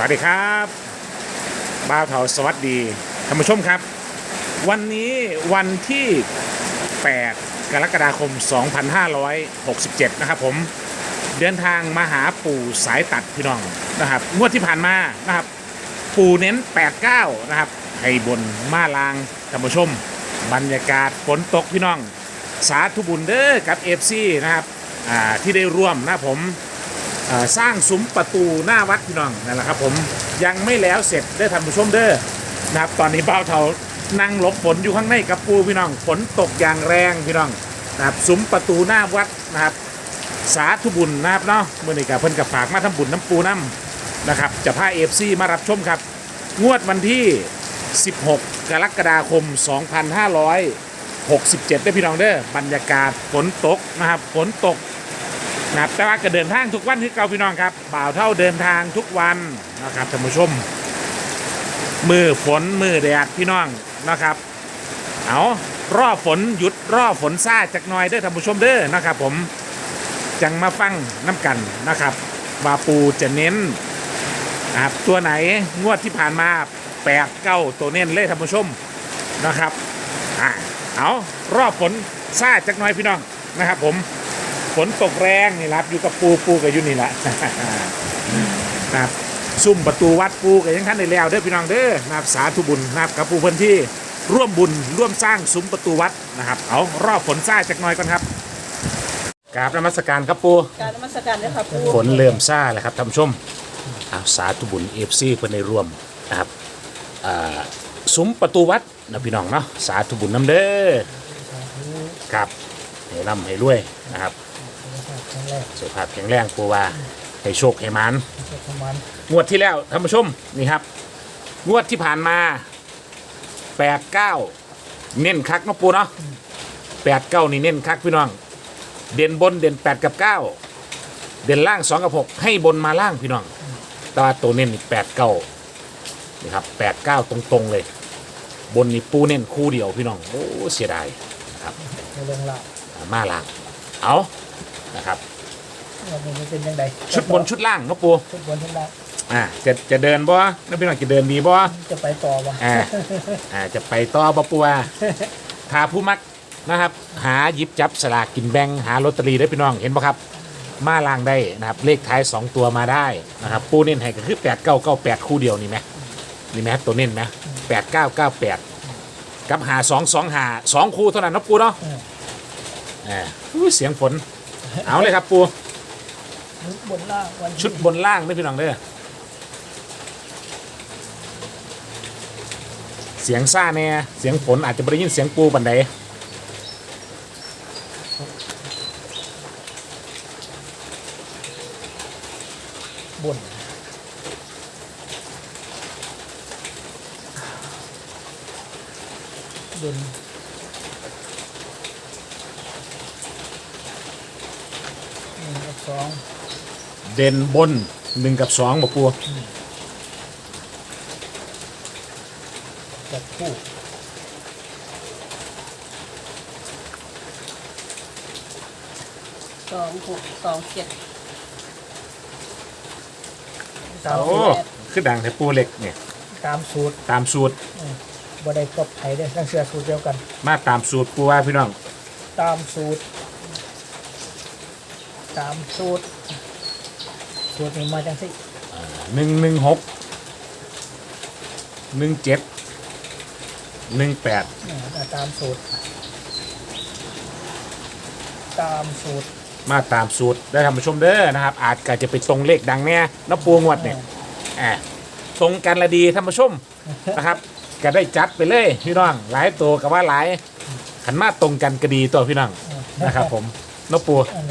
สวัสดีครับบ้าวเถาสวัสดีท่านผู้ชมครับ วันนี้วันที่ 8 กรกฎาคม 2567 นะครับผมเดินทางมาหาปู่สายตัดพี่น้องนะครับงวดที่ผ่านมานะครับ ปู่เน้น 89 นะครับให้บนมาลางท่านผู้ชม บรรยากาศฝนตกพี่น้อง สาธุบุญเด้อกับเอฟซีนะครับที่ได้ร่วมนะผม สร้างซุ้มประตูหน้าวัดพี่น้องนั่นแหละครับผมยังไม่แล้วเสร็จได้ท่านผู้ชมเด้อนะครับตอนนี้เบ้าเทานั่งหลบฝนอยู่ข้างในกับปูพี่น้องฝนตกอย่างแรงพี่น้องนะครับซุ้มประตูหน้าวัดนะครับสาธุบุญนะครับเนาะเมื่อนี้กับเพิ่นกับฝากมาทำบุญน้ำปูน้ำนะครับจะพาเอฟซีมารับชมครับ งวดวันที่ 16 กรกฎาคม 2567ได้พี่น้องเด้อบรรยากาศฝนตกนะครับฝนตก นะครับแต่ว่าก็เดินทางทุกวันที่เก่าพี่น้องครับบ่าวเท่าเดินทางทุกวันนะครับท่านผู้ชม มือฝนมือแดดพี่น้องนะครับ เอารอฝนหยุดรอฝนซาจากหน้อยเด้อท่านผู้ชมเด้อนะครับ ผมจังมาฟังน้ำกันนะครับว่าปูจะเน้นนะครับตัวไหนงวดที่ผ่านมาแปดเก้าตัวเน้นเลยท่านผู้ชมนะครับอะเอารอบฝนซาจากหน้อยพี่น้องนะครับ ผม ฝนตกแรงนี่ครับอยู่กับปูปูกับอยู่นี่แหละนะครับซุ่มประตูวัดปูกับยังท่านในแล้วเด้อพี่น้องเด้อนะครับสาธุบุญนะครับกับปูเพื่อนที่ร่วมบุญร่วมสร้างซุ้มประตูวัดนะครับเอารอบฝนซ่าจากหน้อยก่อนครับกราบนมัสการครับปูการนมัสการด้วยค่ะปูฝนเริ่มซ่าแล้วครับท่านผู้ชมเอาสาธุบุญเอฟซีเพื่อนในร่วมนะครับอ่าซุ้มประตูวัดนะพี่น้องเนาะสาธุบุญน้ำเด้อครับให้ร่ำให้รวยนะครับ ครั้งแรกสุขภาพแข็งแรงปูว่าให้โชคให้มันประมาณงวดที่แล้วท่านผู้ชมนี่ครับ งวดที่ผ่านมาแปดเก้าเน้นคักเนาะปูเนาะแปดเก้านี่เน้นคักพี่น้อง เด่นบนเด่นแปดกับเก้าเด่นล่างสองกับหกให้บนมาล่างพี่น้องแต่ว่าตัวเน้นอีกแปดเก้านี่ครับแปดเก้าตรงๆเลย บนนี่ปูเน้นคู่เดียวพี่น้องโอ้เสียดายนะครับในเรื่องราว มาล่างเอา นะครับ ว่ามันเป็นยังไงชุดบนชุดล่างเนาะปูชุดบนชุดล่างอ่าจะจะเดินบ่นักพี่น้องจะเดินดีบ่ จะไปต่อวะอ่า อ่าจะไปต่อบ่ปัวถ้าผู้มักนะครับ หาหยิบจับสลากกินแบ่งหาลอตเตอรี่ได้พี่น้องเห็นบ่ครับ มาลางได้นะครับ เลขท้าย 2 ตัวมาได้นะครับ ปูเน้นให้ก็คือ 8 9 9 8 คู่เดียวนี่ไหมนี่ไหมตัวเน้นไหม8 9 9 8 กับหา2 2หา2คู่เท่านั้นเนาะปูเนาะอ่าอุ้ยเสียงฝน เอาเลยครับปูชุดบนล่างวันชุดบนล่างด้วยพี่น้องเด้อเสียงซ่าแน่เสียงฝนอาจจะไม่ได้ยินเสียงปูบันไดบนบนหนึ่งกับสอง เด่นบนหนึ่งกับสองบอกปูจับคู่สองหกสองเจ็ดตามโอ้สูตรคือดังแต่ปูเหล็กเนี่ยตามสูตรตามสูตรบ่ได้กบไทยได้ทั้งเสื้อสูตรเดียวกัน มาตามสูตรปูว่าพี่น้อง ตามสูตร ตามสูตร สูตรนี้มาจังสิหนึ่งหนึ่งหกหนึ่งเจ็ดหนึ่งแปดอ่าตามสูตร ตามสูตรมาตามสูตรได้ทำผู้ชมเด้อนะครับ อาจก็จะไปตรงเลขดังเนี่ยน้ำปูงวดเนี่ยอ่าตรงกันละดีท่านผู้ชมนะครับก็ได้จัดไปเลยพี่น้องหลายตัวกับว่าหลายขันมาตรงกันก็ดีตัวพี่น้องนะครับ ผมนกปูอัน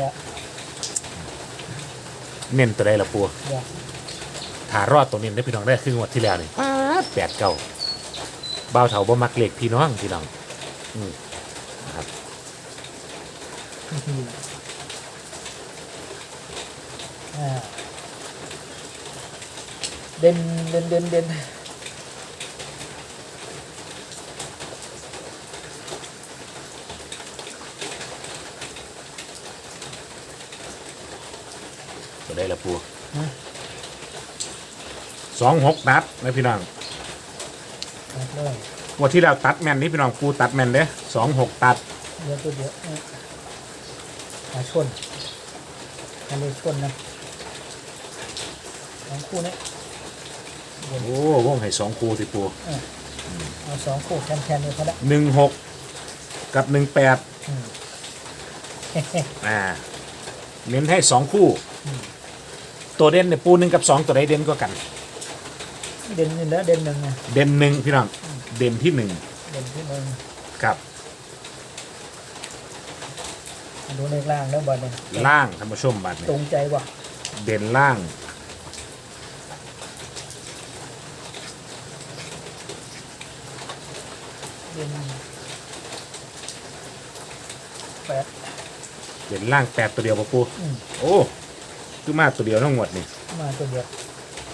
เนี้ยเน้นตัวใดละปูเดี๋ยวถ้ารอดตรงนี้ได้พี่น้องได้ครึ่งวันที่แล้วนี่แปดเก้าเบาเถาบ่มักเล็กพี่น้องพี่น้องอืมนะครับอ่าเด่นเด่นเด่นเด่น ตัวใดละปูสองหกตัดนะพี่น้องตัดเลยงวันที่เราตัดแมนนี่พี่น้องปูตัดแมนเด้สองหกตัดเดี๋ยวตัวเดียวเนี่ยหาชนอันนี้ชนนะสองคู่นี้โอ้วงให้สองคูสิปูเอาสองคู่แทนๆเลยพอละหนึ่งหกกับหนึ่งแปดอืม อ่า เน้นให้สองคู่อืม ตัวเด่นเนี่ยปูหนึ่งกับสองตัวใดเด่นก็กัน เด่นหนึ่งแล้วเด่นหนึ่งนะเด่นหนึ่งพี่น้องเด่นที่หนึ่งเด่นที่หนึ่งกับดูในล่างแล้วบอลเนี่ยล่างท่านผู้ชมบัตรตรงใจว่ะเด่นล่าง เด่นแปดเด่นล่างแปดตัวเดียวปะปูอืมโอ้ คือมาตัวเดียวทั้งหมดนี่มาตัวเดียว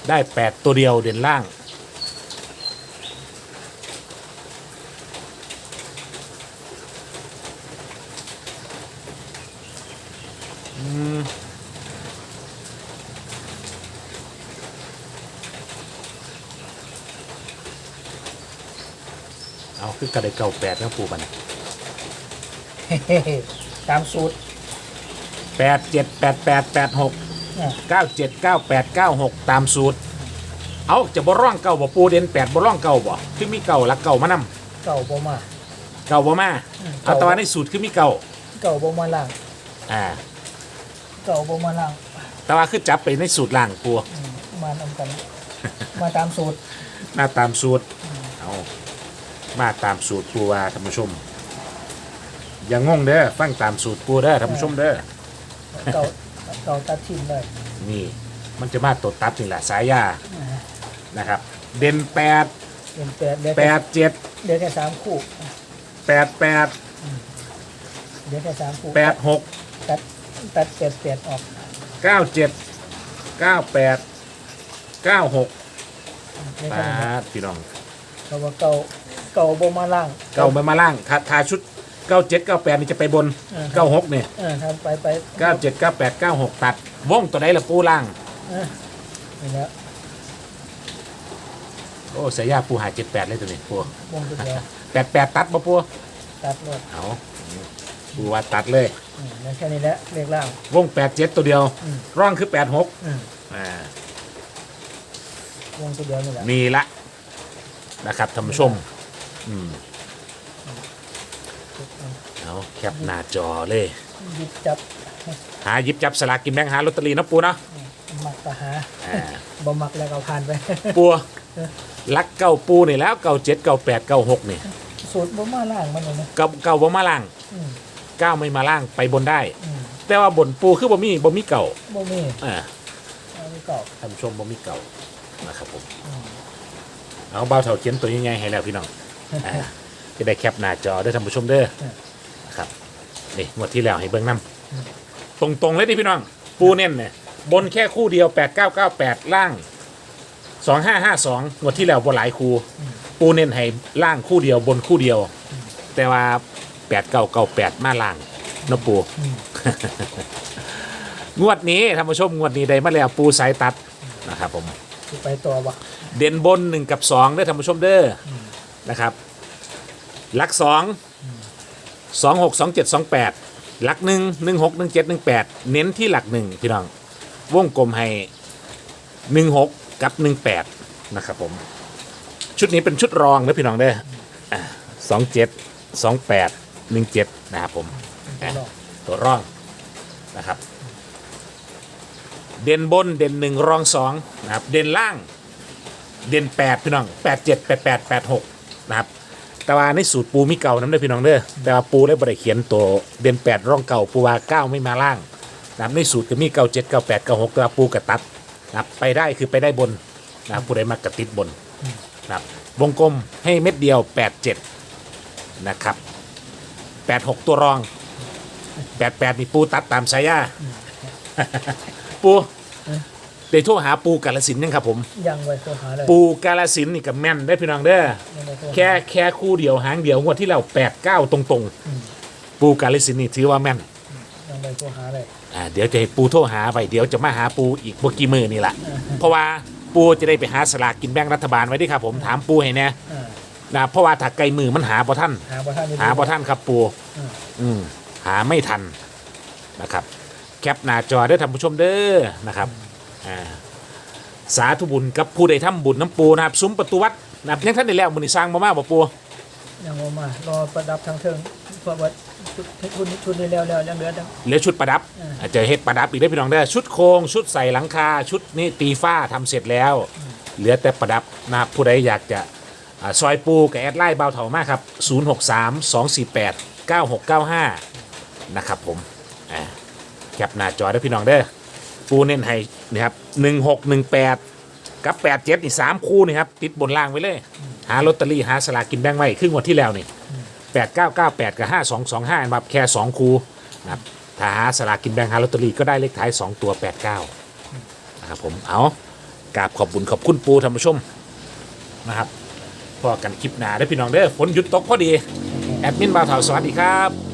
ได้แปดตัวเดียวเด่นล่าง อืมเอาคือกระไดเก่าแปดนะปูบัดนตามสูตรแปดเจ็ดแปดแปดแปดหก อะเก้าเจ็ดเก้าแปดเก้าหกตามสูตร เอาจะบ่ร่องเก่าบ่ปูเด่นแปดบ่ร่องเก่าบ่คือมีเก่าลักเก่ามานำเก่าบ่มาเก่าบ่มาอืมเอาแตว่าในสูตรคือมีเก่าเก่าบ่มาล่างอ่าเก่าบ่มาล่างแต่ว่าคือจับไปในสูตรล่างปูอืมมานำกัน มาตามสูตรหน้าตามสูตรเอามาตามสูตรปูว่าท่านผู้ชม อย่างงงเด้อฟังตามสูตรปูเด้อท่านผู้ชมเด้อ เก่า เก่าตัดทิมเลยนี่มันจะมาตัวตัดนี่แหละสายยาอ่านะครับ เด่นแปดเป็นแปดเดี๋ยวแปแค่ดเจ็ดเดี๋ยวแค่สามคู่แปดแปดเดี๋ยวแค่สามคู่แปดหกตัดตัดแปดแปดออกเก้าเจ็ดเก้าแปดเก้าหกเดี๋ยวปแค่นั้นาดพี่น้องเพราะว่าเก่าเก่าบ่มาล่างเก้าไปมาล่างทาทาชุด เก้าเจ็ดเก้าแปดนี่จะไปบนเออเก้าหกเนี่ยเออทำไปไปเก้าเจ็ดเก้าแปดเก้าหกตัดวงตัวใดละปูล่าง เออนี่แหล้วโอ้สายยาปูหาเจ็ดแปดเลยตัวนี้ปูวงตัวเดียวแปดแปดตัดปะปูตัดหมดเอาปูว่าตัดเลย อืมแล้วแค่นี้แหละเลขล่าง วงแปดเจ็ดตัวเดียว อืม ร่องคือแปดหกอืมอ่า วงตัวเดียวนี่แหละนี่ละนะครับท่านผู้ชม อืม เอาแคปหน้าจอเลย หยิบจับหาหยิบจับสลากกินแบงหาลอตเตอรี่นะปูเนาะมักก็หาอ่าบ่มักแล้วก็ผ่านไปปัวลักเก่าปูนี่แล้วเก่าเจ็ดเก่าแปดเก่าหกนี่สูตรบ่มาล่างมันเลยนะเก่าเก่าบ่มาล่างอืมเก้าไม่มาล่างไปบนได้ อืมแต่ว่าบนปูคือบ่มีบ่มีเก่าบ่มีอ่าเอาไว้เก่าท่านผู้ชมบ่มีเก่านะครับผม อืมเอาเบาเถาเขียนตัวยังไงให้แล้วพี่น้องอ่า จะได้แคปหน้าจอเด้อท่านผู้ชมเด้อนะครับนี่งวดที่แล้วให้เบิ่งนํตรงๆเลยดิพี่น้อง ปูเน้นเนี่ยบนแค่คู่เดียว 8998 ล่าง 2552งวดที่แล้วบ่หลายคู่ ปูเน้นให้ล่างคู่เดียวบนคู่เดียว แต่ว่า 8998 มาล่างเนาะปู อืม งวดนี้ท่านผู้ชมงวดนี้ได้มาแล้วปูสายตัดนะครับผม สิไปต่อวะเด่นบน 1 กับ2เด้อท่านผู้ชมเด้ออนะครับ หลัก2 2 6 2 7 2 8หลัก1 1 6 1 7 1 8เจ็ดหนึ่งแปดเน้นที่หลัก1พี่น้องวงกลมให้1 6กับ1 8นะครับผม ชุดนี้เป็นชุดรองนะพี่น้องเด้อสอ่า2 7 2 8 1 7นะครับผมตัวร่องนะครับ เด่นบนเด่นหนึ่งรองสองนะครับ เด่นล่าง เด่นแปดพี่น้องแปดเจ็ดแปดแปดแปดหกนะครับ แต่ว่าในสูตรปูมีเก่าน้ำเด้อพี่น้องเด้อแต่ว่าปูได้บริเขียนตัวเด่นแปดร่องเก่าปูว่าเก้าไม่มาล่างนะครับในสูตรก็มีเก้าเจ็ดเก้าแปดเก้าหกแต่ว่าปูกระตัดนะครับไปได้คือไปได้บนนะครับผู้ใดมากระติดบนนะครับวงกลมให้เม็ดเดียวแปดเจ็ดนะครับแปดหกตัวรองแปดแปดนี่ปูตัดตามสายาปู ได้โทรหาปูกาลสินธุ์ยังครับผม ยังไว้ตัวหาเลยปูกาลสินธุ์นี่กับแม่นได้อพี่น้องเด้อ ยังไว้ตัวหาแค่แค่คู่เดียวหางเดียวงวดที่เราแปดเก้าตรงอืมๆปูกาลสินธุ์นี่ถือว่าแม่น ยังไว้ตัวหาเลยอ่าเดี๋ยวจะให้ปูโทรหาไปเดี๋ยวจะมาหาปูอีกบกี่มือนี่แหละอ่าเพราะว่าปูจะได้ไปหาสลากกินแบ่งรัฐบาลไว้ดิครับผมถามปูให้แน่อ่านะเพราะว่าถ้าไกลมือมันหาบ่ท่าน หาบ่ท่านหาบ่ท่านครับปู อืม อืมหาไม่ทันนะครับ แคปหน้าจอเด้อท่านผู้ชมเด้อนะครับ อ่าสาธุบุญกับผู้ใดทำบุญน้ำปูนะครับซุ้มประตูวัดนะครับยังท่านได้แล้วมือนี้สร้างมามาบ่ปูยังบ่มารอประดับทางเทิงเพราะว่าชุดชุดนี้ชุดนี้แล้วแล้วยังเหลือจังเหลือชุดประดับอ่าอาจจะเฮ็ดประดับอีกได้อพี่น้องเด้อชุดโครงชุดใส่หลังคาชุดนี้ตีฟ้าทำเสร็จแล้ว เหลือแต่ประดับนะครับผู้ใดอยากจะอ่าซอยปูกับแอดไลน์เบาเถามากครับ 063 248 9695 นะครับผมอ่าแคปหน้าจอได้อพี่น้องเด้อ ปูเน้นให้นะครับ1618กับ87นี่3คู่นี่ครับติดบนล่างไว้เลย หาลอตเตอรี่หาสลากกินแบ่งไว้ครึ่งวันที่แล้วนี่8998กับห้าสองสองห้าแบบแค่2คู่นะครับถ้าหาสลากกินแบ่งหาลอตเตอรี่ก็ได้เลขท้าย2ตัว89นะครับผมเอากราบขอบบุญขอบคุณปูท่านผู้ชมนะครับพอกันคลิปหนาได้พี่น้องเด้อฝนหยุดตกพอดี แอดมินบ่าวเถาสวัสดีครับ